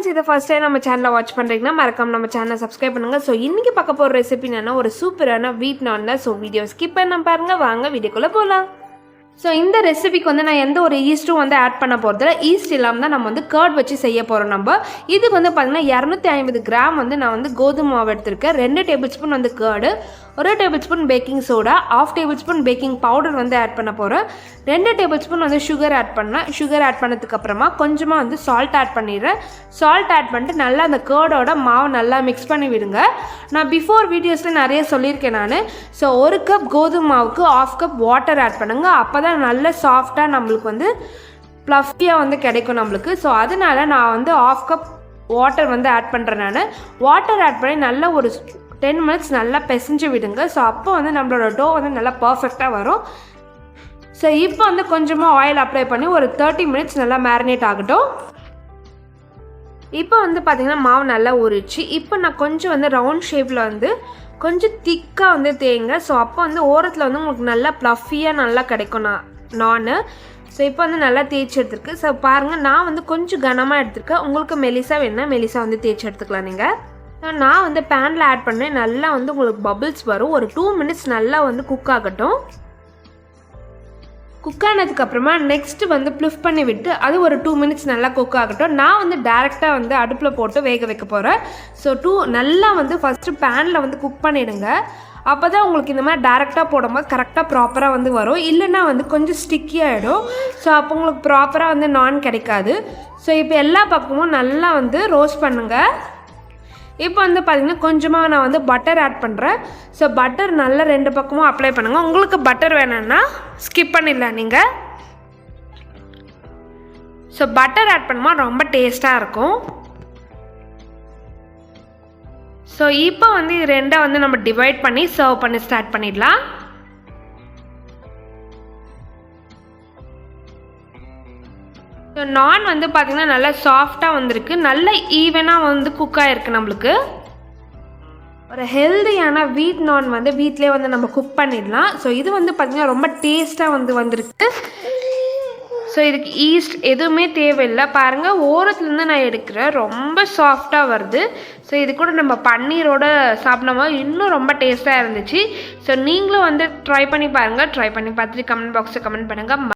Friends இதை first time நம்ம சேனலை வாட்ச் பண்ணுறீங்கன்னா மறக்காம நம்ம சேனலை சப்ஸ்கிரைப் பண்ணுங்கள் ஸோ இன்றைக்கி பார்க்க போகிற ரெசிபி என்னன்னா ஒரு சூப்பரான வீட் நான் தான். ஸோ வீடியோ ஸ்கிப் பண்ண பாருங்கள் வாங்க வீடியோக்குள்ளே போகலாம் ஸோ இந்த ரெசிபிக்கு வந்து நான் எந்த ஒரு ஈஸ்ட்டும் வந்து ஆட் பண்ண போகிறதில்ல ஈஸ்ட் இல்லாமல் தான் நம்ம வந்து கர்ட் வச்சு செய்ய போகிறோம் நம்ம. இதுக்கு வந்து பார்த்திங்கன்னா இரநூத்தி ஐம்பது கிராம் வந்து நான் வந்து கோதுமை மாவு எடுத்திருக்கேன். ரெண்டு டேபிள் ஸ்பூன் வந்து கர்டு ஒரு tablespoon baking soda half tablespoon baking powder வந்து ஆட் பண்ண போகிறேன் ரெண்டு டேபிள் ஸ்பூன் வந்து சுகர் ஆட் பண்ணேன் சுகர் ஆட் பண்ணதுக்கப்புறமா கொஞ்சமாக வந்து சால்ட் ஆட் பண்ணிடுறேன். சால்ட் ஆட் பண்ணிட்டு நல்லா அந்த கேர்டோட மாவு நல்லா மிக்ஸ் பண்ணி விடுங்க. நான் பிஃபோர் வீடியோஸில் நிறைய சொல்லியிருக்கேன் நான். ஸோ ஒரு கப் கோதுமை மாவுக்கு ஆஃப் கப் வாட்டர் ஆட் பண்ணுங்க. அப்போ தான் நல்ல சாஃப்டாக நம்மளுக்கு வந்து ப்ளஃபியாக வந்து கிடைக்கும் நம்மளுக்கு. ஸோ அதனால நான் வந்து ஆஃப் கப் வாட்டர் வந்து ஆட் பண்ணுறேன் நான். வாட்டர் ஆட் பண்ணி நல்ல ஒரு டென் மினிட்ஸ் நல்லா பிசைஞ்சு விடுங்க. ஸோ அப்போ வந்து நம்மளோட டோ வந்து நல்லா பர்ஃபெக்டாக வரும். ஸோ இப்போ வந்து கொஞ்சமாக ஆயில் அப்ளை பண்ணி ஒரு தேர்ட்டி மினிட்ஸ் நல்லா மேரினேட் ஆகட்டும். இப்போ வந்து பார்த்திங்கன்னா மாவு நல்லா ஊறிச்சு இப்போ நான் கொஞ்சம் வந்து ரவுண்ட் ஷேப்பில் வந்து கொஞ்சம் திக்காக வந்து தேங்க ஸோ அப்போ வந்து ஓரத்தில் வந்து உங்களுக்கு நல்லா ப்ளஃபியாக நல்லா கிடைக்கும் நான் நான் ஸோ இப்போ வந்து நல்லா தேய்ச்சி எடுத்துருக்கு. ஸோ பாருங்கள் நான் வந்து கொஞ்சம் கனமாக எடுத்துருக்கேன். உங்களுக்கு மெலிசா வேணுன்னா மெலிசா வந்து தேய்ச்சி எடுத்துக்கலாம் நீங்கள் நான் வந்து பேனில் ஆட் பண்ணேன். நல்லா வந்து உங்களுக்கு பபிள்ஸ் வரும். ஒரு டூ மினிட்ஸ் நல்லா வந்து குக் ஆகட்டும். குக் ஆனதுக்கப்புறமா நெக்ஸ்ட்டு வந்து ப்ளிஃப் பண்ணி விட்டு அது ஒரு டூ மினிட்ஸ் நல்லா குக் ஆகட்டும். நான் வந்து டேரெக்டாக வந்து அடுப்பில் போட்டு வேக வைக்க போகிறேன் ஸோ டூ நல்லா வந்து ஃபஸ்ட்டு பேனில் வந்து குக் பண்ணிவிடுங்க அப்போ தான் உங்களுக்கு இந்த மாதிரி டேரெக்டாக போடும்போது கரெக்டாக ப்ராப்பராக வந்து வரும். இல்லைன்னா வந்து கொஞ்சம் ஸ்டிக்கி ஆகிடும் ஸோ அப்போ உங்களுக்கு ப்ராப்பராக வந்து நான் கிடைக்காது. ஸோ இப்போ எல்லா பக்கமும் நல்லா வந்து ரோஸ்ட் பண்ணுங்கள் இப்போ வந்து பார்த்திங்கன்னா கொஞ்சமாக நான் வந்து பட்டர் ஆட் பண்ணுறேன் ஸோ பட்டர் நல்லா ரெண்டு பக்கமும் அப்ளை பண்ணுங்கள் உங்களுக்கு பட்டர் வேணும்னா ஸ்கிப் பண்ணிடலாம் நீங்கள் ஸோ பட்டர் ஆட் பண்ணுமா ரொம்ப டேஸ்ட்டாக இருக்கும். ஸோ இப்போ வந்து இது ரெண்டை வந்து நம்ம டிவைட் பண்ணி சர்வ் பண்ணி ஸ்டார்ட் பண்ணிடலாம். ஸோ நான் வந்து பார்த்திங்கன்னா நல்லா சாஃப்டாக வந்திருக்கு. நல்ல ஈவனாக வந்து குக் ஆகிருக்கு நம்மளுக்கு. ஒரு ஹெல்தியான வீட் நான் வந்து வீட்டிலே வந்து நம்ம குக் பண்ணிடலாம். ஸோ இது வந்து பார்த்திங்கன்னா ரொம்ப டேஸ்ட்டாக வந்து வந்திருக்கு. ஸோ இதுக்கு ஈஸ்ட் எதுவுமே தேவையில்லை. பாருங்கள் ஓரத்துலேருந்து நான் எடுக்கிறேன் ரொம்ப சாஃப்டாக வருது. ஸோ இது கூட நம்ம பன்னீரோட சாப்பிடும்போது இன்னும் ரொம்ப டேஸ்ட்டாக இருந்துச்சு. ஸோ நீங்களும் வந்து ட்ரை பண்ணி பாருங்கள் ட்ரை பண்ணி பார்த்துட்டு கமெண்ட் பாக்ஸில் கமெண்ட் பண்ணுங்கள்